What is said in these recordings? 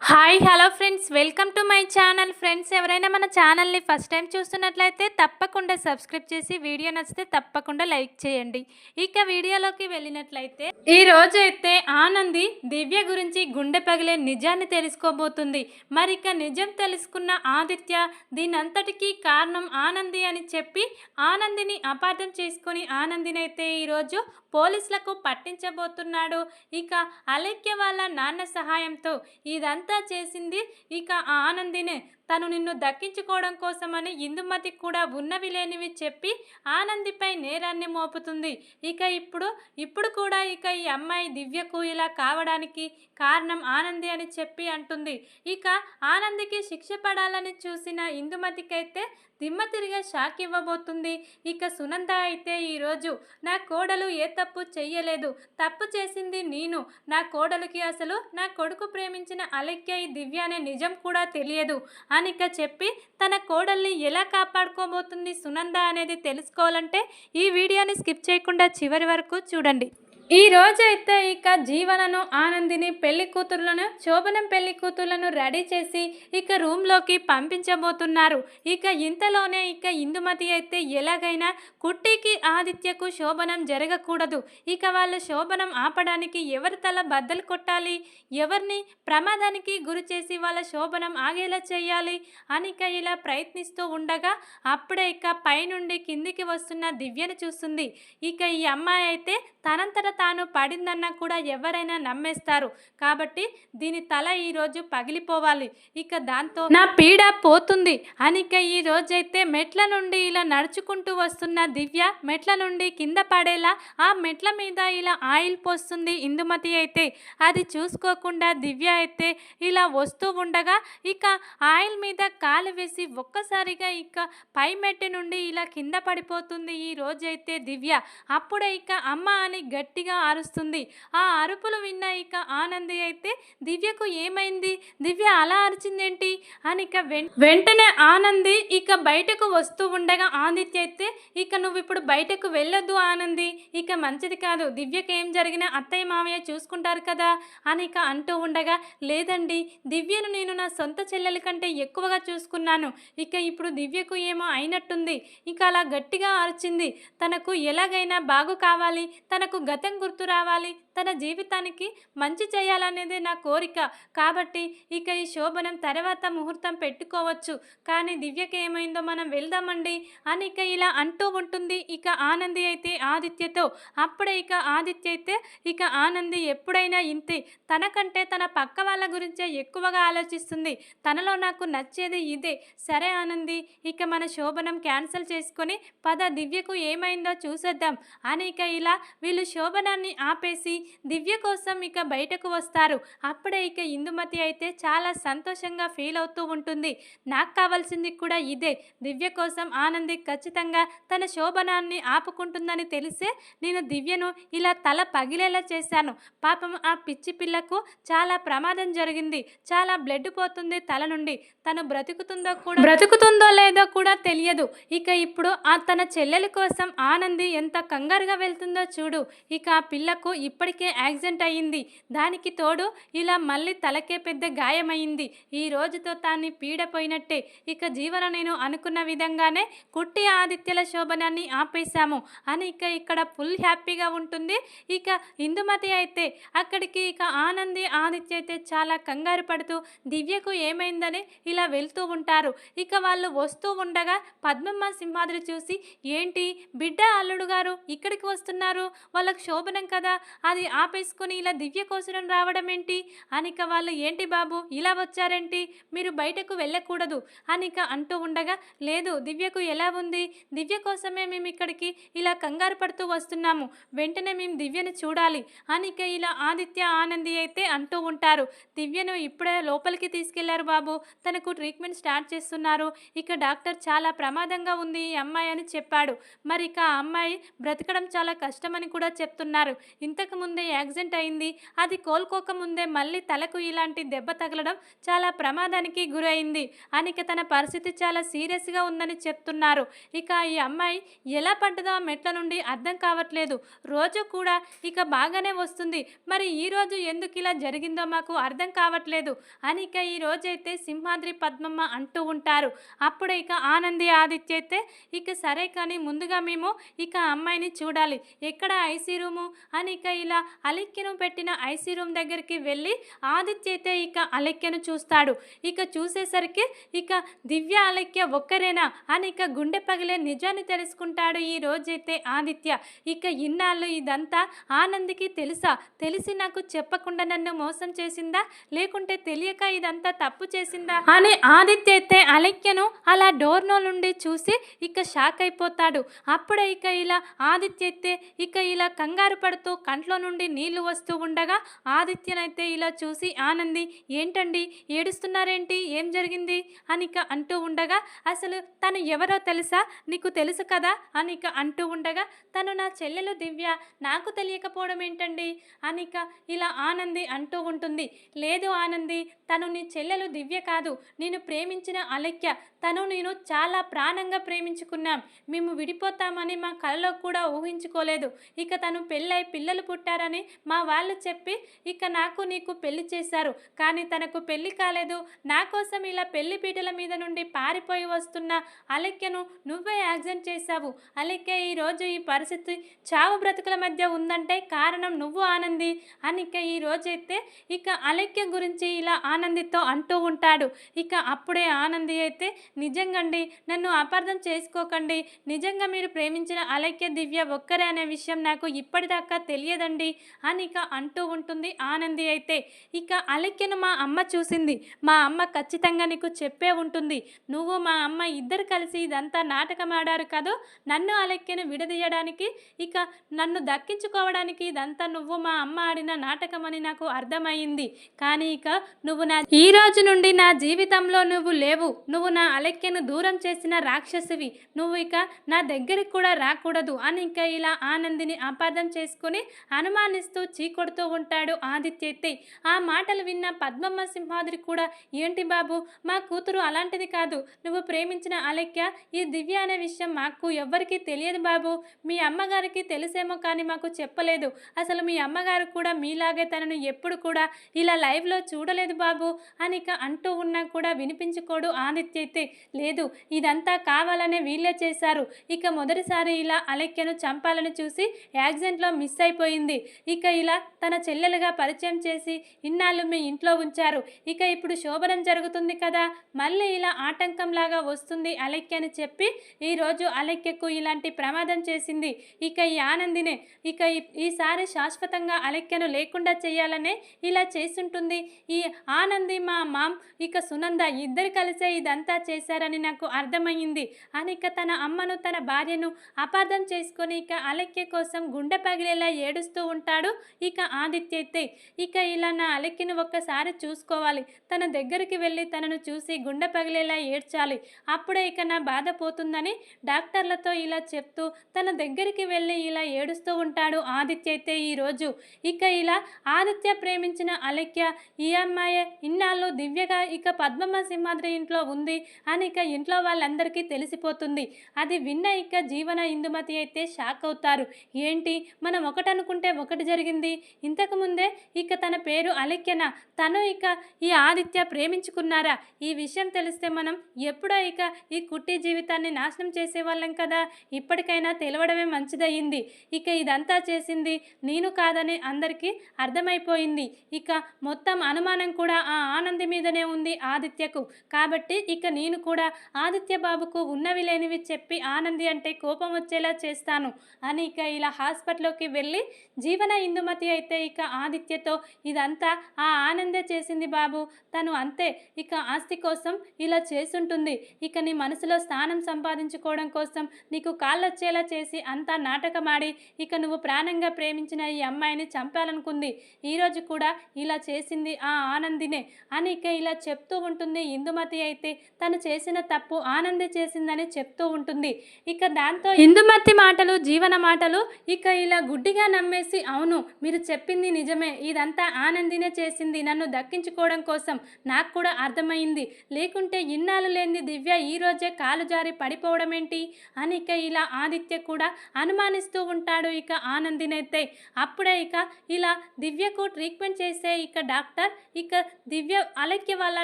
Hi hello friends. Welcome to my channel. Friends ఎవరైనా మన ఛానల్ని ఫస్ట్ టైం చూస్తున్నట్లయితే తప్పకుండా సబ్స్క్రైబ్ చేసి వీడియో నచ్చితే తప్పకుండా లైక్ చేయండి. ఇక వీడియోలోకి వెళ్ళినట్లయితే ఈ రోజు అయితే ఆనంది దివ్య గురించి గుండె పగిలే నిజాన్ని తెలుసుకోబోతుంది. మరి ఇక నిజం తెలుసుకున్న ఆదిత్య దీనంతటికీ కారణం ఆనంది అని చెప్పి ఆనందిని అపార్థం చేసుకుని ఆనందిని అయితే ఈరోజు పోలీసులకు పట్టించబోతున్నాడు. ఇక అలైక్య వాళ్ళ నాన్న సహాయంతో ఇదంతా చేసింది ఇక ఆనందినే. తను నిన్ను దక్కించుకోవడం కోసమని ఇందుమతి కూడా ఉన్నవి లేనివి చెప్పి ఆనందిపై నేరాన్ని మోపుతుంది. ఇక ఇప్పుడు ఇప్పుడు కూడా ఇక ఈ అమ్మాయి దివ్యకు ఇలా కావడానికి కారణం ఆనంది అని చెప్పి అంటుంది. ఇక ఆనందికి శిక్ష పడాలని చూసిన ఇందుమతికైతే దిమ్మ తిరిగే షాక్ ఇవ్వబోతుంది. ఇక సునంద అయితే ఈరోజు నా కోడలు ఏ తప్పు చెయ్యలేదు. తప్పు చేసింది నేను. నా కోడలికి అసలు నా కొడుకు ప్రేమించిన అలెక్య ఈ దివ్య అనే నిజం కూడా తెలియదు. అని ఇక చెప్పి తన కోడల్ని ఎలా కాపాడుకోబోతుంది సునంద అనేది తెలుసుకోవాలంటే ఈ వీడియోని స్కిప్ చేయకుండా చివరి వరకు చూడండి. ఈ రోజైతే ఇక జీవనను ఆనందిని పెళ్ళి కూతుర్లను శోభనం పెళ్ళి కూతుర్లను రెడీ చేసి ఇక రూమ్లోకి పంపించబోతున్నారు. ఇక ఇంతలోనే ఇక ఇందుమతి అయితే ఎలాగైనా కుట్టికి ఆదిత్యకు శోభనం జరగకూడదు. ఇక వాళ్ళ శోభనం ఆపడానికి ఎవరి తల బద్దలు కొట్టాలి? ఎవరిని ప్రమాదానికి గురి చేసి వాళ్ళ శోభనం ఆగేలా చేయాలి? అని ఇక ఇలా ప్రయత్నిస్తూ ఉండగా అప్పుడే ఇక పైనుండి కిందికి వస్తున్న దివ్యను చూస్తుంది. ఇక ఈ అమ్మాయి అయితే తనంతట తాను పడిందన్నా కూడా ఎవరైనా నమ్మేస్తారు. కాబట్టి దీని తల ఈరోజు పగిలిపోవాలి. ఇక దాంతో నా పీడ పోతుంది. అనిక ఈ రోజైతే మెట్ల నుండి ఇలా నడుచుకుంటూ వస్తున్న దివ్య మెట్ల నుండి కింద పడేలా ఆ మెట్ల మీద ఇలా ఆయిల్ పోస్తుంది ఇందుమతి అయితే. అది చూసుకోకుండా దివ్య అయితే ఇలా వస్తూ ఉండగా ఇక ఆయిల్ మీద కాలు వేసి ఒక్కసారిగా ఇక పై మెట్టి నుండి ఇలా కింద పడిపోతుంది ఈ రోజైతే దివ్య. అప్పుడే ఇక అమ్మ అని గట్టిగా అరుస్తుంది. ఆ అరుపులు విన్న ఇక ఆనంది అయితే దివ్యకు ఏమైంది? దివ్య అలా అరిచిందేంటి? అని ఇక వెంటనే ఆనంది ఇక బయటకు వస్తూ ఉండగా ఆదిత్య అయితే ఇక నువ్వు ఇప్పుడు బయటకు వెళ్ళొద్దు ఆనంది. ఇక మంచిది కాదు. దివ్యకి ఏం జరిగినా అత్తయ్య మామయ్య చూసుకుంటారు కదా? అని ఇక అంటూ ఉండగా లేదండి. దివ్యను నేను నా సొంత చెల్లెల కంటే ఎక్కువగా చూసుకున్నాను. ఇక ఇప్పుడు దివ్యకు ఏమో అయినట్టుంది. ఇక అలా గట్టిగా అరిచింది. తనకు ఎలాగైనా బాగు కావాలి. తనకు గతం గుర్తు రావాలి? తన జీవితానికి మంచి చేయాలనేదే నా కోరిక. కాబట్టి ఇక ఈ శోభనం తర్వాత ముహూర్తం పెట్టుకోవచ్చు. కానీ దివ్యకి ఏమైందో మనం వెళ్దామండి. అని ఇక ఇలా అంటూ ఉంటుంది. ఇక ఆనంది అయితే ఆదిత్యతో. అప్పుడే ఇక ఆదిత్య అయితే ఇక ఆనంది ఎప్పుడైనా ఇంతే. తనకంటే తన పక్క వాళ్ళ గురించే ఎక్కువగా ఆలోచిస్తుంది. తనలో నాకు నచ్చేది ఇదే. సరే ఆనంది ఇక మన శోభనం క్యాన్సిల్ చేసుకొని పద దివ్యకు ఏమైందో చూసేద్దాం. అని ఇక ఇలా వీళ్ళు శోభనాన్ని ఆపేసి దివ్య కోసం ఇక బయటకు వస్తారు. అప్పుడే ఇక ఇందుమతి అయితే చాలా సంతోషంగా ఫీల్ అవుతూ ఉంటుంది. నాకు కావాల్సింది కూడా ఇదే. దివ్య కోసం ఆనంది ఖచ్చితంగా తన శోభనాన్ని ఆపుకుంటుందని తెలిసే నేను దివ్యను ఇలా తల పగిలేలా చేశాను. పాపం ఆ పిచ్చి పిల్లకు చాలా ప్రమాదం జరిగింది. చాలా బ్లడ్ పోతుంది తల నుండి. తను బ్రతుకుతుందో కూడా బ్రతుకుతుందో లేదో కూడా తెలియదు. ఇక ఇప్పుడు ఆ తన చెల్లెల కోసం ఆనంది ఎంత కంగారుగా వెళ్తుందో చూడు. ఇక ఆ పిల్లకు ఇప్పటికీ యాక్సిడెంట్ అయ్యింది. దానికి తోడు ఇలా మళ్ళీ తలకే పెద్ద గాయమైంది ఈ రోజుతో తాన్ని పీడపోయినట్టే. ఇక జీవన నేను అనుకున్న విధంగానే కుట్టి ఆదిత్యల శోభనాన్ని ఆపేశాము. అని ఇక ఇక్కడ ఫుల్ హ్యాపీగా ఉంటుంది. ఇక ఇందుమతి అయితే అక్కడికి ఇక ఆనంది ఆదిత్య అయితే చాలా కంగారు పడుతూ దివ్యకు ఏమైందని ఇలా వెళ్తూ ఉంటారు. ఇక వాళ్ళు వస్తూ ఉండగా పద్మమ్మ సింహాద్రి చూసి ఏంటి బిడ్డ అల్లుడు గారు ఇక్కడికి వస్తున్నారు? వాళ్ళకు శోభనం కదా? అది ఆపేసుకొని ఇలా దివ్య కోసరం రావడం ఏంటి అనిక వాళ్ళు ఏంటి బాబు? ఇలా వచ్చారేంటి? మీరు బయటకు వెళ్ళకూడదు అనిక అంటూ ఉండగా లేదు దివ్యకు ఎలా ఉంది? దివ్య కోసమే మేము ఇక్కడికి ఇలా కంగారు పడుతూ వస్తున్నాము. వెంటనే మేము దివ్యను చూడాలి అనిక ఇలా ఆదిత్య ఆనంది అయితే అంటూ ఉంటారు. దివ్యను ఇప్పుడే లోపలికి తీసుకెళ్ళారు బాబు. తనకు ట్రీట్మెంట్ స్టార్ట్ చేస్తున్నారు. ఇక డాక్టర్ చాలా ప్రమాదంగా ఉంది ఈ అమ్మాయి అని చెప్పాడు. మరి ఇక ఆ అమ్మాయి బ్రతకడం చాలా కష్టమని కూడా చెప్తున్నారు చెప్తున్నారు. ఇంతకు ముందే యాక్సిడెంట్ అయింది. అది కోలుకోకముందే మళ్ళీ తలకు ఇలాంటి దెబ్బ తగలడం చాలా ప్రమాదానికి గురైంది. అనిక తన పరిస్థితి చాలా సీరియస్గా ఉందని చెప్తున్నారు. ఇక ఈ అమ్మాయి ఎలా పడ్డదో మెట్ల నుండి అర్థం కావట్లేదు. రోజు కూడా ఇక బాగానే వస్తుంది. మరి ఈ రోజు ఎందుకు ఇలా జరిగిందో మాకు అర్థం కావట్లేదు. అనిక ఈ రోజైతే సింహాద్రి పద్మమ్మ అంటూ ఉంటారు. అప్పుడు ఇక ఆనంది ఆదిత్య అయితే ఇక సరే కానీ ముందుగా మేము ఇక అమ్మాయిని చూడాలి. ఎక్కడ ఐసీ రూము? అని ఇక ఇలా అలిక్యను పెట్టిన ఐసీ రూమ్ దగ్గరికి వెళ్ళి ఆదిత్య అయితే ఇక అలెక్యను చూస్తాడు. ఇక చూసేసరికి ఇక దివ్య అలెక్య ఒక్కరేనా అని ఇక గుండె పగిలే నిజాన్ని తెలుసుకుంటాడు ఈ రోజైతే ఆదిత్య. ఇక ఇన్నాళ్ళు ఇదంతా ఆనందికి తెలుసా? తెలిసి నాకు చెప్పకుండా నన్ను మోసం చేసిందా? లేకుంటే తెలియక ఇదంతా తప్పు చేసిందా? అని ఆదిత్య అయితే అలెక్యను అలా డోర్నో నుండి చూసి ఇక షాక్ అయిపోతాడు. అప్పుడే ఇక ఇలా ఆదిత్య అయితే ఇక ఇలా కంగారు పడుతూ కంట్లో నుండి నీళ్ళు వస్తూ ఉండగా ఆదిత్యనైతే ఇలా చూసి ఆనంది ఏంటండి? ఏడుస్తున్నారేంటి? ఏం జరిగింది? అనిక అంటూ ఉండగా అసలు తను ఎవరో తెలుసా? నీకు తెలుసు కదా? అనిక అంటూ ఉండగా తను నా చెల్లెలు దివ్య. నాకు తెలియకపోవడం ఏంటండి? అనిక ఇలా ఆనంది అంటూ ఉంటుంది లేదు ఆనంది తను నీ చెల్లెలు దివ్య కాదు. నేను ప్రేమించిన అలెక్య తను నేను చాలా ప్రాణంగా ప్రేమించుకున్నాం. మేము విడిపోతామని మా కలలో కూడా ఊహించుకోలేదు. ఇక తను పెళ్ళై పిల్లలు పుట్టారని మా వాళ్ళు చెప్పి ఇక నాకు నీకు పెళ్ళి చేశారు. కానీ తనకు పెళ్ళి కాలేదు. నా కోసం ఇలా పెళ్ళి పీటల మీద నుండి పారిపోయి వస్తున్న అలెక్యను నువ్వే యాక్సిడెంట్ చేశావు. అలెక్య ఈరోజు ఈ పరిస్థితి చావు బ్రతుకుల మధ్య ఉందంటే కారణం నువ్వు ఆనంది. అని ఇక ఈ రోజైతే ఇక అలెక్య గురించి ఇలా ఆనందితో అంటూ ఉంటాడు. ఇక అప్పుడే ఆనంది అయితే నిజంగండి నన్ను అపార్థం చేసుకోకండి. నిజంగా మీరు ప్రేమించిన అలైక్య దివ్య ఒక్కరే అనే విషయం నాకు ఇప్పటిదాకా తెలియదండి. అని ఇక అంటూ ఉంటుంది ఆనంది అయితే. ఇక అలైక్యను మా అమ్మ చూసింది. మా అమ్మ ఖచ్చితంగా నీకు చెప్పే ఉంటుంది. నువ్వు మా అమ్మ ఇద్దరు కలిసి ఇదంతా నాటకం ఆడారు కదా? నన్ను అలక్యను విడదీయడానికి ఇక నన్ను దక్కించుకోవడానికి ఇదంతా నువ్వు మా అమ్మ ఆడిన నాటకం అని నాకు అర్థమైంది కానీ ఇక నువ్వు నా ఈ రోజు నుండి నా జీవితంలో నువ్వు లేవు. నువ్వు నా అలెక్యను దూరం చేసిన రాక్షసివి. నువ్వు ఇక నా దగ్గరికి కూడా రాకూడదు అని ఇంకా ఇలా ఆనందిని అపార్థం చేసుకుని అనుమానిస్తూ చీకొడుతూ ఉంటాడు ఆదిత్య ఆ మాటలు విన్న పద్మమ్మ సింహాద్రి కూడా ఏంటి బాబు మా కూతురు అలాంటిది కాదు. నువ్వు ప్రేమించిన అలెక్య ఈ దివ్య అనే విషయం మాకు ఎవ్వరికీ తెలియదు బాబు. మీ అమ్మగారికి తెలిసేమో కానీ మాకు చెప్పలేదు. అసలు మీ అమ్మగారు కూడా మీలాగే తనను ఎప్పుడు కూడా ఇలా లైవ్లో చూడలేదు బాబు అని ఇక అంటూ ఉన్నా కూడా వినిపించుకోడు ఆదిత్య అయితే లేదు ఇదంతా కావాలనే వీళ్ళే చేశారు. ఇక మొదటిసారి ఇలా అలెక్యను చంపాలని చూసి యాక్సిడెంట్లో మిస్ అయిపోయింది. ఇక ఇలా తన చెల్లెలుగా పరిచయం చేసి ఇన్నాళ్ళు మీ ఇంట్లో ఉంచారు. ఇక ఇప్పుడు శోభనం జరుగుతుంది కదా మళ్ళీ ఇలా ఆటంకంలాగా వస్తుంది అలెక్య అని చెప్పి ఈరోజు అలెక్యకు ఇలాంటి ప్రమాదం చేసింది. ఇక ఈ ఆనందినే ఇక ఈసారి శాశ్వతంగా అలెక్యను లేకుండా చేయాలనే ఇలా చేస్తుంటుంది ఈ ఆనంది మా మామ్ ఇక సునంద ఇద్దరు కలిసే ఇదంతా చేశారని నాకు అర్థమైంది అని ఇక తన అమ్మను తన భార్యను అపార్థం చేసుకొని ఇక అలెక్య కోసం గుండె పగిలేలా ఏడుస్తూ ఉంటాడు ఇక ఆదిత్య అయితే ఇక ఇలా నా అలక్యను ఒక్కసారి చూసుకోవాలి. తన దగ్గరికి వెళ్ళి తనను చూసి గుండె పగిలేలా ఏడ్చాలి. అప్పుడే ఇక నా బాధ పోతుందని డాక్టర్లతో ఇలా చెప్తూ తన దగ్గరికి వెళ్ళి ఇలా ఏడుస్తూ ఉంటాడు ఆదిత్య అయితే ఈరోజు ఇక ఇలా ఆదిత్య ప్రేమించిన అలెక్య ఈ అమ్మాయి ఇన్నాళ్ళు దివ్యగా ఇక పద్మమ్మ సింహాద్రి ఇంట్లో ఉంది. అని ఇక ఇంట్లో వాళ్ళందరికీ తెలిసిపోతుంది. అది విన్న ఇక జీవన ఇందుమతి అయితే షాక్ అవుతారు. ఏంటి? మనం ఒకటనుకుంటే ఒకటి జరిగింది. ఇంతకుముందే ఇక తన పేరు అలెక్యన తను ఇక ఈ ఆదిత్య ప్రేమించుకున్నారా? ఈ విషయం తెలిస్తే మనం ఎప్పుడో ఇక ఈ కుట్టి జీవితాన్ని నాశనం చేసేవాళ్ళం కదా. ఇప్పటికైనా తెలవడమే మంచిదయ్యింది. ఇక ఇదంతా చేసింది నేను కాదని అందరికీ అర్థమైపోయింది. ఇక మొత్తం అనుమానం కూడా ఆ ఆనంది మీదనే ఉంది ఆదిత్యకు. కాబట్టి ఇక నేను కూడా ఆదిత్య బాబుకు ఉన్నవి లేనివి చెప్పి ఆనంది అంటే కోపం వచ్చేలా చేస్తాను. అని ఇక ఇలా హాస్పిటల్లోకి వెళ్ళి జీవన ఇందుమతి అయితే ఇక ఆదిత్యతో ఇదంతా ఆ ఆనందే చేసింది బాబు. తను అంతే ఇక ఆస్తి కోసం ఇలా చేసుంటుంది ఇక నీ మనసులో స్థానం సంపాదించుకోవడం కోసం నీకు కాళ్ళొచ్చేలా చేసి అంతా నాటకమాడి ఇక నువ్వు ప్రాణంగా ప్రేమించిన ఈ అమ్మాయిని చంపాలనుకుంది. ఈరోజు కూడా ఇలా చేసింది ఆ ఆనందినే అని ఇక ఇలా చెప్తూ ఉంటుంది ఇందుమతి అయితే. తను చేసిన తప్పు ఆనంది చేసిందని చెప్తూ ఉంటుంది. ఇక దాంతో ఇందుమతి మాటలు జీవన మాటలు ఇక ఇలా గుడ్డిగా నమ్మేసి అవును మీరు చెప్పింది నిజమే. ఇదంతా ఆనందినే చేసింది. నన్ను దక్కించుకోవడం కోసం నాకు కూడా అర్థమైంది. లేకుంటే ఇన్నాళ్ళు లేని దివ్య ఈ రోజే కాలు జారి పడిపోవడం ఏంటి అని ఇక ఇలా ఆదిత్య కూడా అనుమానిస్తూ ఉంటాడు ఇక ఆనందినైతే. అప్పుడే ఇక ఇలా దివ్యకు ట్రీట్మెంట్ చేసే ఇక డాక్టర్ ఇక దివ్య అలక్య వాళ్ళ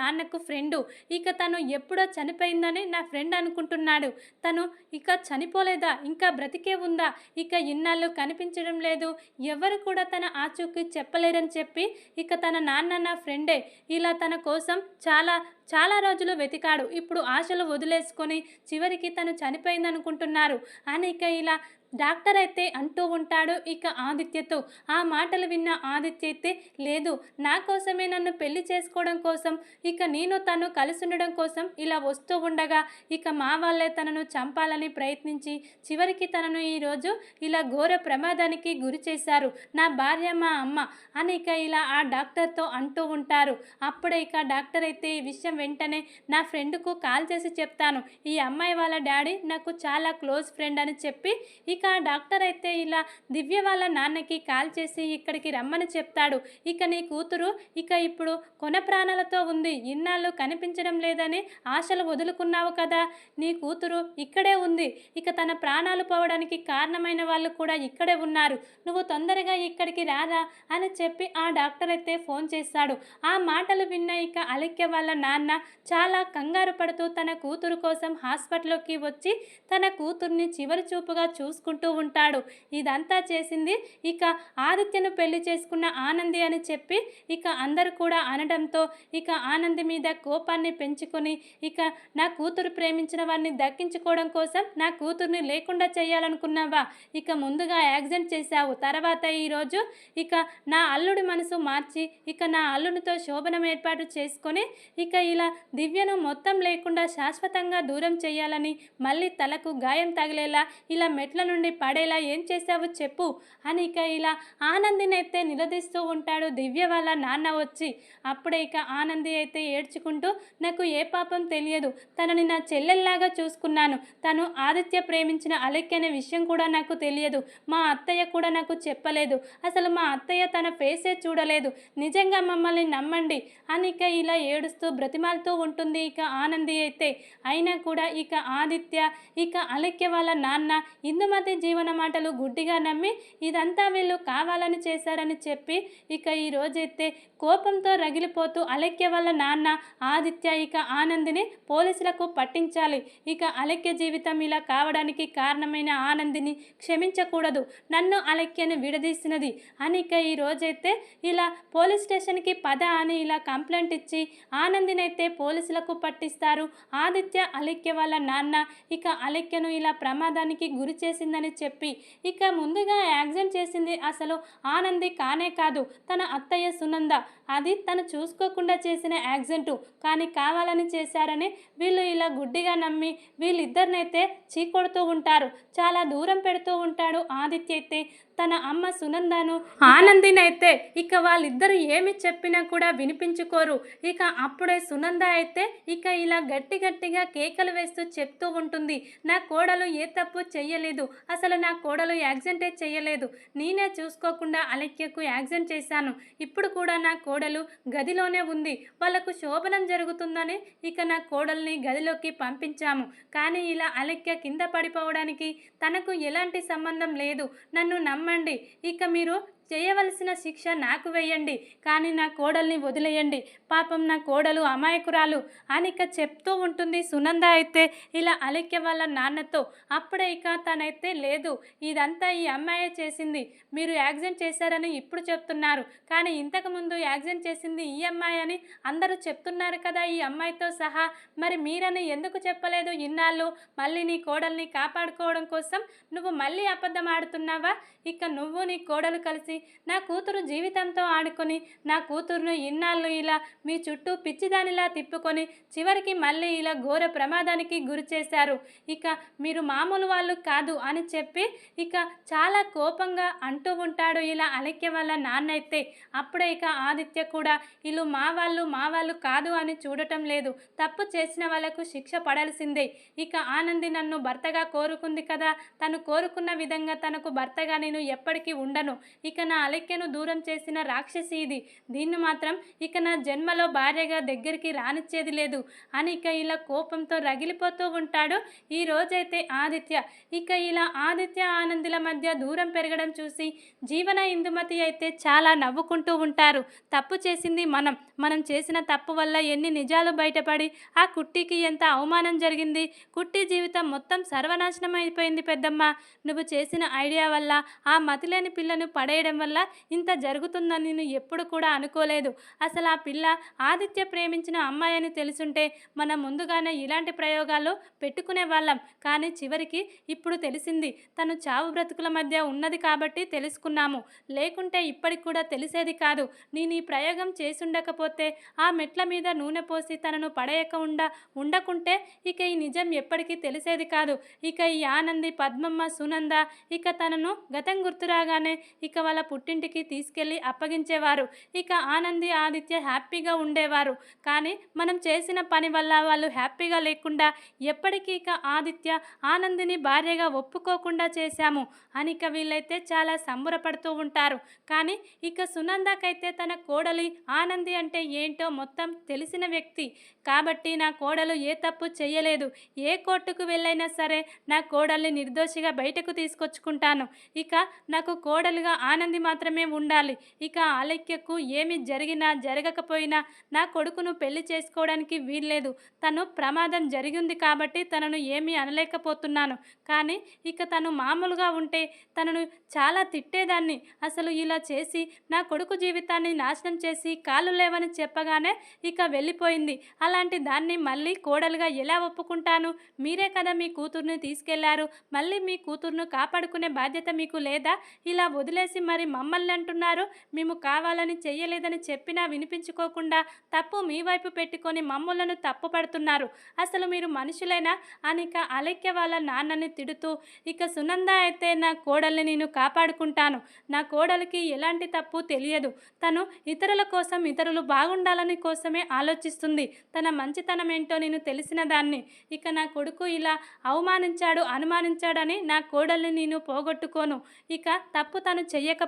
నాన్నకు ఫ్రెండు. ఇక తను ఎప్పుడు చనిపోయిందని నా ఫ్రెండ్ అనుకుంటున్నాడు. తను ఇక చనిపోలేదా? ఇంకా బ్రతికే ఉందా? ఇక ఇన్నాళ్ళు కనిపించడం లేదు. ఎవరు కూడా తన ఆచూకీ చెప్పలేరని చెప్పి ఇక తన నాన్న నా ఫ్రెండే. ఇలా తన కోసం చాలా చాలా రోజులు వెతికాడు. ఇప్పుడు ఆశలు వదిలేసుకొని చివరికి తను చనిపోయిందనుకుంటున్నారు. అని ఇక ఇలా డాక్టర్ అయితే అంటూ ఉంటాడు ఇక ఆదిత్యతో ఆ మాటలు విన్న ఆదిత్య అయితే లేదు నా కోసమే నన్ను పెళ్ళి చేసుకోవడం కోసం ఇక నేను తను కలిసి ఉండడం కోసం ఇలా వస్తూ ఉండగా ఇక మా వాళ్ళే తనను చంపాలని ప్రయత్నించి చివరికి తనను ఈరోజు ఇలా ఘోర ప్రమాదానికి గురి చేశారు. నా భార్య మా అమ్మ అని ఇక ఇలా ఆ డాక్టర్తో అంటూ ఉంటారు. అప్పుడే ఇక డాక్టర్ అయితే ఈ విషయం వెంటనే నా ఫ్రెండ్కు కాల్ చేసి చెప్తాను. ఈ అమ్మాయి వాళ్ళ డాడీ నాకు చాలా క్లోజ్ ఫ్రెండ్ అని చెప్పి ఇక ఆ డాక్టర్ అయితే ఇలా దివ్య వాళ్ళ నాన్నకి కాల్ చేసి ఇక్కడికి రమ్మని చెప్తాడు. ఇక నీ కూతురు ఇక ఇప్పుడు కొన ప్రాణాలతో ఉంది. ఇన్నాళ్ళు కనిపించడం లేదని ఆశలు వదులుకున్నావు కదా. నీ కూతురు ఇక్కడే ఉంది. ఇక తన ప్రాణాలు పోవడానికి కారణమైన వాళ్ళు కూడా ఇక్కడే ఉన్నారు. నువ్వు తొందరగా ఇక్కడికి రారా అని చెప్పి ఆ డాక్టర్ అయితే ఫోన్ చేస్తాడు. ఆ మాటలు విన్న ఇక అలక్య వాళ్ళ నాన్న చాలా కంగారు పడుతూ తన కూతురు కోసం హాస్పిటల్లోకి వచ్చి తన కూతుర్ని చివరి చూపుగా చేసుకుంటూ ఉంటాడు. ఇదంతా చేసింది ఇక ఆదిత్యను పెళ్ళి చేసుకున్న ఆనంది అని చెప్పి ఇక అందరూ కూడా అనడంతో ఇక ఆనంది మీద కోపాన్ని పెంచుకొని ఇక నా కూతురు ప్రేమించిన వారిని దక్కించుకోవడం కోసం నా కూతుర్ని లేకుండా చేయాలనుకున్నావా? ఇక ముందుగా యాక్సిడెంట్ చేశావు. తర్వాత ఈరోజు ఇక నా అల్లుడి మనసు మార్చి ఇక నా అల్లునితో శోభనం ఏర్పాటు చేసుకొని ఇక ఇలా దివ్యను మొత్తం లేకుండా శాశ్వతంగా దూరం చేయాలని మళ్ళీ తలకు గాయం తగిలేలా ఇలా మెట్ల నుండి పడేలా ఏం చేశావు చెప్పు. అని ఇక ఇలా ఆనందిని అయితే నిలదీస్తూ ఉంటాడు. దివ్య వాళ్ళ నాన్న వచ్చి అప్పుడే ఇక ఆనంది అయితే ఏడ్చుకుంటూ నాకు ఏ పాపం తెలియదు. తనని నా చెల్లెల్లాగా చూసుకున్నాను. తను ఆదిత్య ప్రేమించిన అలెక్కి అనే విషయం కూడా నాకు తెలియదు. మా అత్తయ్య కూడా నాకు చెప్పలేదు. అసలు మా అత్తయ్య తన ఫేసే చూడలేదు. నిజంగా మమ్మల్ని నమ్మండి. అని ఇక ఇలా ఏడుస్తూ బ్రతిమాలుతూ ఉంటుంది ఇక ఆనంది అయితే. అయినా కూడా ఇక ఆదిత్య ఇక అలెక్య వాళ్ళ నాన్న ఇందుమతి జీవన మాటలు గుడ్డిగా నమ్మి ఇదంతా వీళ్ళు కావాలని చేశారని చెప్పి ఇక ఈ రోజైతే కోపంతో రగిలిపోతూ అలక్య వాళ్ళ నాన్న ఆదిత్య ఇక ఆనందిని పోలీసులకు పట్టించాలి. ఇక అలక్య జీవితం ఇలా కావడానికి కారణమైన ఆనందిని క్షమించకూడదు. నన్ను అలక్యను విడదీసినది అని ఇక ఈ రోజైతే ఇలా పోలీస్ స్టేషన్కి పద అని ఇలా కంప్లైంట్ ఇచ్చి ఆనందినైతే పోలీసులకు పట్టిస్తారు. ఆదిత్య అలక్య వాళ్ళ నాన్న ఇక అలక్యను ఇలా ప్రమాదానికి గురి చేసిందని చెప్పి ఇక ముందుగా యాక్సిడెంట్ చేసింది అసలు ఆనంది కానే కాదు తన అత్తయ్య సునంద. అది తను చూసుకోకుండా చేసిన యాక్సిడెంటు కానీ కావాలని చేశారని వీళ్ళు ఇలా గుడ్డిగా నమ్మి వీళ్ళిద్దరినైతే చీకొడుతూ ఉంటారు. చాలా దూరం పెడుతూ ఉంటాడు ఆదిత్య అయితే. తన అమ్మ సునందను. ఆనందినైతే ఇక వాళ్ళిద్దరు ఏమి చెప్పినా కూడా వినిపించుకోరు. ఇక అప్పుడే సునంద అయితే ఇక ఇలా గట్టి గట్టిగా కేకలు వేస్తూ చెప్తూ ఉంటుంది. నా కోడలు ఏ తప్పు చెయ్యలేదు. అసలు నా కోడలు యాక్సిడెంటే చెయ్యలేదు. నేనే చూసుకోకుండా అలక్యకు యాక్సిడెంట్ చేశాను. ఇప్పుడు కూడా నా కోడలు గదిలోనే ఉంది. వాళ్ళకు శోభనం జరుగుతుందని ఇక నా కోడల్ని గదిలోకి పంపించాము. కానీ ఇలా అలక్య కింద పడిపోవడానికి తనకు ఎలాంటి సంబంధం లేదు. నన్ను అండి ఇక మీరు చేయవలసిన శిక్ష నాకు వేయండి కానీ నా కోడల్ని వదిలేయండి. పాపం నా కోడలు అమాయకురాలు అని ఇక చెప్తూ ఉంటుంది. సునంద అయితే ఇలా అలిక్య వాళ్ళ నాన్నతో అప్పుడే ఇక తనైతే లేదు. ఇదంతా ఈ అమ్మాయే చేసింది. మీరు యాక్సిడెంట్ చేశారని ఇప్పుడు చెప్తున్నారు. కానీ ఇంతకుముందు యాక్సిడెంట్ చేసింది ఈ అమ్మాయి అని అందరూ చెప్తున్నారు కదా ఈ అమ్మాయితో సహా. మరి మీరని ఎందుకు చెప్పలేదు? ఇన్నాళ్ళు మళ్ళీ నీ కోడల్ని కాపాడుకోవడం కోసం నువ్వు మళ్ళీ అబద్ధం ఆడుతున్నావా? ఇక నువ్వు నీ కోడలు కలిసి నా కూతురు జీవితంతో ఆడుకొని నా కూతురును ఇన్నాళ్ళు ఇలా మీ చుట్టూ పిచ్చిదానిలా తిప్పుకొని చివరికి మళ్ళీ ఇలా ఘోర ప్రమాదానికి గురి చేశారు. ఇక మీరు మామూలు వాళ్ళు కాదు అని చెప్పి ఇక చాలా కోపంగా అంటూ ఉంటాడు ఇలా అలక్య వాళ్ళ నాన్నైతే. అప్పుడే ఇక ఆదిత్య కూడా వీళ్ళు మా వాళ్ళు మా వాళ్ళు కాదు అని చూడటం లేదు. తప్పు చేసిన వాళ్ళకు శిక్ష పడాల్సిందే. ఇక ఆనంది నన్ను భర్తగా కోరుకుంది కదా. తను కోరుకున్న విధంగా తనకు భర్తగా నేను ఎప్పటికీ ఉండను. ఇక నా అలక్యను దూరం చేసిన రాక్షసి ఇది. దీన్ని మాత్రం ఇక నా జన్మలో భార్యగా దగ్గరికి రానిచ్చేది లేదు. అని ఇక ఇలా కోపంతో రగిలిపోతూ ఉంటాడు ఈ రోజైతే ఆదిత్య. ఇక ఇలా ఆదిత్య ఆనందుల మధ్య దూరం పెరగడం చూసి జీవన ఇందుమతి అయితే చాలా నవ్వుకుంటూ ఉంటారు. తప్పు చేసింది మనం. మనం చేసిన తప్పు వల్ల ఎన్ని నిజాలు బయటపడి ఆ కుట్టికి ఎంత అవమానం జరిగింది. కుట్టి జీవితం మొత్తం సర్వనాశనం అయిపోయింది పెద్దమ్మ. నువ్వు చేసిన ఐడియా వల్ల ఆ మతిలేని పిల్లను పడేయడం వల్ల ఇంత జరుగుతుందని నేను ఎప్పుడు కూడా అనుకోలేదు. అసలు ఆ పిల్ల ఆదిత్య ప్రేమించిన అమ్మాయి అని తెలుసుంటే మనం ముందుగానే ఇలాంటి ప్రయోగాలు పెట్టుకునే వాళ్ళం. కానీ చివరికి ఇప్పుడు తెలిసింది తను చావు బ్రతుకుల మధ్య ఉన్నది కాబట్టి తెలుసుకున్నాము. లేకుంటే ఇప్పటికి కూడా తెలిసేది కాదు. నేను ఈ ప్రయోగం చేసుండకపోతే ఆ మెట్ల మీద నూనె పోసి తనను పడేయక ఉండ ఉండకుంటే ఇక ఈ నిజం ఎప్పటికీ తెలిసేది కాదు. ఇక ఈ ఆనంది పద్మమ్మ సునంద ఇక తనను గతం గుర్తురాగానే ఇక వాళ్ళ పుట్టింటికి తీసుకెళ్ళి అప్పగించేవారు. ఇక ఆనంది ఆదిత్య హ్యాపీగా ఉండేవారు. కానీ మనం చేసిన పని వల్ల వాళ్ళు హ్యాపీగా లేకుండా ఎప్పటికీ ఇక ఆదిత్య ఆనందిని భార్యగా ఒప్పుకోకుండా చేశాము అని ఇక వీళ్ళైతే చాలా సంబరపడుతూ ఉంటారు. కానీ ఇక సునందకైతే తన కోడలి ఆనంది అంటే ఏంటో మొత్తం తెలిసిన వ్యక్తి. కాబట్టి నా కోడలు ఏ తప్పు చేయలేదు. ఏ కోర్టుకు వెళ్ళైనా సరే నా కోడల్ని నిర్దోషిగా బయటకు తీసుకొచ్చుకుంటాను. ఇక నాకు కోడలుగా ఆనంద్ మాత్రమే ఉండాలి. ఇక ఆలక్యకు ఏమి జరిగినా జరగకపోయినా నా కొడుకును పెళ్ళి చేసుకోవడానికి వీల్లేదు. తను ప్రమాదం జరిగింది కాబట్టి తనను ఏమీ అనలేకపోతున్నాను. కానీ ఇక తను మామూలుగా ఉంటే తనను చాలా తిట్టేదాన్ని. అసలు ఇలా చేసి నా కొడుకు జీవితాన్ని నాశనం చేసి కాళ్ళు లేవని చెప్పగానే ఇక వెళ్ళిపోయింది. అలాంటి దాన్ని మళ్ళీ కోడలుగా ఎలా ఒప్పుకుంటాను? మీరే కదా మీ కూతుర్ని తీసుకెళ్ళారు. మళ్ళీ మీ కూతుర్ను కాపాడుకునే బాధ్యత మీకు లేదా? ఇలా వదిలేసి మరి మమ్మల్ని అంటున్నారు. మేము కావాలని చెయ్యలేదని చెప్పినా వినిపించుకోకుండా తప్పు మీ వైపు పెట్టుకొని మమ్మలను తప్పు పడుతున్నారు. అసలు మీరు మనుషులైనా? అనిక అలెక్య వాళ్ళ నాన్నని తిడుతూ ఇక సునంద అయితే నా కోడల్ని నేను కాపాడుకుంటాను. నా కోడలికి ఎలాంటి తప్పు తెలియదు. తను ఇతరుల కోసం ఇతరులు బాగుండాలని కోసమే ఆలోచిస్తుంది. తన మంచితనం ఏంటో నేను తెలిసిన దాన్ని. ఇక నా కొడుకు ఇలా అవమానించాడు అనుమానించాడని నా కోడల్ని నేను పోగొట్టుకోను. ఇక తప్పు తను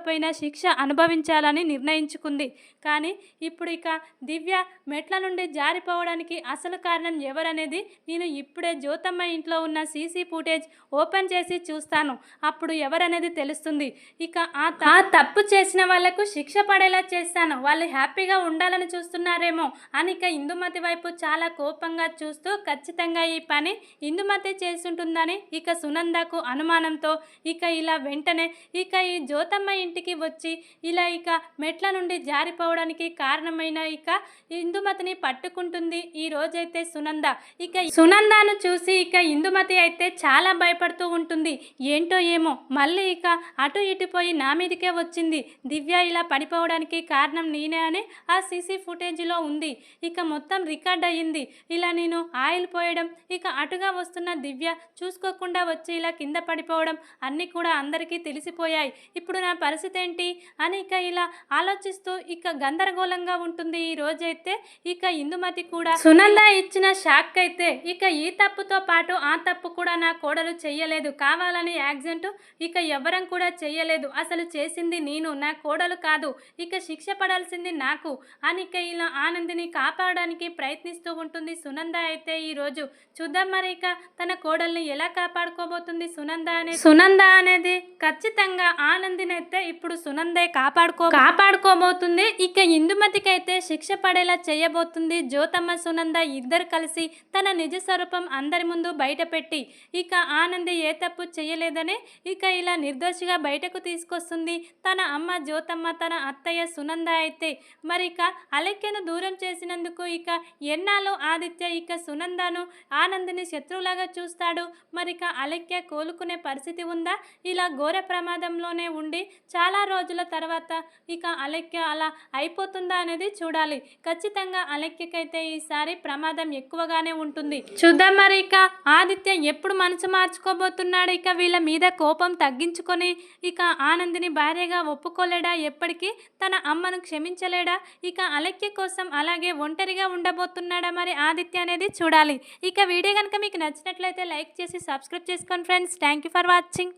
చెయ్యకపోయినా శిక్ష అనుభవించాలని నిర్ణయించుకుంది. కానీ ఇప్పుడు ఇక దివ్య మెట్ల నుండి జారిపోవడానికి అసలు కారణం ఎవరనేది నేను ఇప్పుడే జ్యోతమ్మ ఇంట్లో ఉన్న సీసీ ఫుటేజ్ ఓపెన్ చేసి చూస్తాను. అప్పుడు ఎవరనేది తెలుస్తుంది. ఇక ఆ తప్పు చేసిన వాళ్ళకు శిక్ష పడేలా చేస్తాను. వాళ్ళు హ్యాపీగా ఉండాలని చూస్తున్నారేమో అని ఇక ఇందుమతి వైపు చాలా కోపంగా చూస్తూ ఖచ్చితంగా ఈ పని ఇందుమతి చేస్తుంటుందని ఇక సునందకు అనుమానంతో ఇక ఇలా వెంటనే ఇక ఈ జ్యోతమ్మ ఇంటికి వచ్చి ఇలా ఇక మెట్ల నుండి జారిపోవడానికి కారణమైన ఇక ఇందుమతిని పట్టుకుంటుంది. ఈ రోజైతే సునంద. ఇక సునందను చూసి ఇక ఇందుమతి అయితే చాలా భయపడుతూ ఉంటుంది. ఏంటో ఏమో మళ్ళీ ఇక అటు ఇటుపోయి నా మీదకే వచ్చింది. దివ్య ఇలా పడిపోవడానికి కారణం నేనే అని ఆ సీసీ ఫుటేజ్లో ఉంది. ఇక మొత్తం రికార్డ్ అయ్యింది. ఇలా నేను ఆయిల్ పోయడం ఇక అటుగా వస్తున్న దివ్య చూసుకోకుండా వచ్చి ఇలా కింద పడిపోవడం అన్నీ కూడా అందరికీ తెలిసిపోయాయి. ఇప్పుడు నా పరిస్థితి ఏంటి అని ఇక ఇలా ఆలోచిస్తూ ఇక గందరగోళంగా ఉంటుంది ఈ రోజైతే. ఇక ఇందుమతి కూడా సునంద ఇచ్చిన షాక్ అయితే ఇక ఈ తప్పుతో పాటు ఆ తప్పు కూడా నా కోడలు చెయ్యలేదు. కావాలని యాక్సిడెంట్ ఇక ఎవరం కూడా చెయ్యలేదు. అసలు చేసింది నేను నా కోడలు కాదు. ఇక శిక్ష పడాల్సింది నాకు అని ఇక ఇలా ఆనందిని కాపాడడానికి ప్రయత్నిస్తూ ఉంటుంది సునంద అయితే ఈ రోజు. చూద్దాం మరి ఇక తన కోడల్ని ఎలా కాపాడుకోబోతుంది సునంద అనే సునంద అనేది ఖచ్చితంగా ఆనందిని అయితే ఇప్పుడు సునందే కాపాడుకో కాపాడుకోబోతుంది. ఇక ఇందుమతికి అయితే శిక్ష పడేలా చేయబోతుంది. జ్యోతమ్మ సునంద ఇద్దరు కలిసి తన నిజ స్వరూపం అందరి ముందు బయటపెట్టి ఇక ఆనంది ఏ తప్పు చేయలేదని ఇక ఇలా నిర్దోషిగా బయటకు తీసుకొస్తుంది. తన అమ్మ జ్యోతమ్మ తన అత్తయ్య సునంద అయితే మరి ఇక అలెక్యను దూరం చేసినందుకు ఇక ఎన్నాళ్ళు ఆదిత్య ఇక సునందను ఆనందిని శత్రువులాగా చూస్తాడు. మరి ఇక అలెక్య కోలుకునే పరిస్థితి ఉందా? ఇలా ఘోర ప్రమాదంలోనే ఉండి చాలా రోజుల తర్వాత ఇక అలెక్య అలా అయిపోతుందా అనేది చూడాలి. ఖచ్చితంగా అలెక్యకైతే ఈసారి ప్రమాదం ఎక్కువగానే ఉంటుంది. చూద్దాం మరి ఇక ఆదిత్య ఎప్పుడు మనసు మార్చుకోబోతున్నాడు? ఇక వీళ్ళ మీద కోపం తగ్గించుకొని ఇక ఆనందిని భార్యగా ఒప్పుకోలేడా? ఎప్పటికీ తన అమ్మను క్షమించలేడా? ఇక అలెక్య కోసం అలాగే ఒంటరిగా ఉండబోతున్నాడా మరి ఆదిత్య అనేది చూడాలి. ఇక వీడియో కనుక మీకు నచ్చినట్లయితే లైక్ చేసి సబ్స్క్రైబ్ చేసుకోండి friends. Thank you for watching.